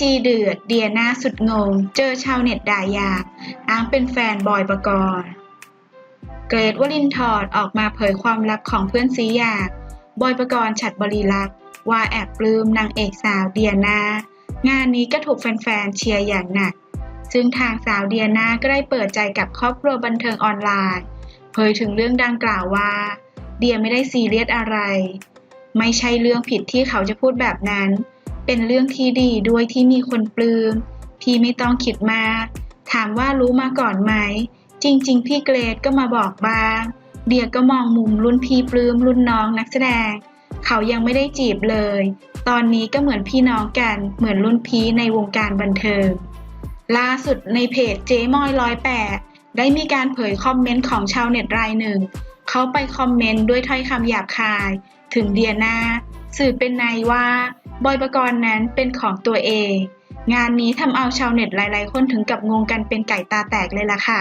จีเดือด เดียนาสุดงง เจอชาวเน็ตด่ายาอ้างเป็นแฟนบอยประกรณ์เกรทวลินทร์ออกมาเผยความลับของเพื่อนซีอยาก บอยประกรณ์ฉัดบริลักษ์ว่าแอบปลื้มนางเอกสาวเดียนางานนี้ก็ถูกแฟนๆเชียร์อย่างหนัก ซึ่งทางสาวเดียนาก็ได้เปิดใจกับครอบครัวบันเทิงออนไลน์ เผยถึงเรื่องดังกล่าวว่า เดียไม่ได้ซีเรียสอะไร ไม่ใช่เรื่องผิดที่เขาจะพูดแบบนั้น เป็นเรื่องที่ดีด้วยที่มีคนปลืม้ม พี่ไม่ต้องคิดมาก ถามว่ารู้มาก่อนไหม จริง ๆ พี่เกรดก็มาบอกบ้าง เดียก็มองมุมรุ่นพี่ปลื้มรุ่นน้องนักแสดง เขายังไม่ได้จีบเลย ตอนนี้ก็เหมือนพี่น้องกัน เหมือนรุ่นพี่ในวงการบันเทิง ล่าสุดในเพจเจ๊มอยร้อยแปดได้มีการเผยคอมเมนต์ของชาวเน็ตรายหนึ่ง เขาไปคอมเมนต์ด้วยถ้อยคำหยาบคาย ถึงเดียนาสื่อเป็นในยว่า บอยประกรณ์นั้นเป็นของตัวเอง งานนี้ทำเอาชาวเน็ตหลายๆ คนถึงกับงงกันเป็นไก่ตาแตกเลยล่ะค่ะ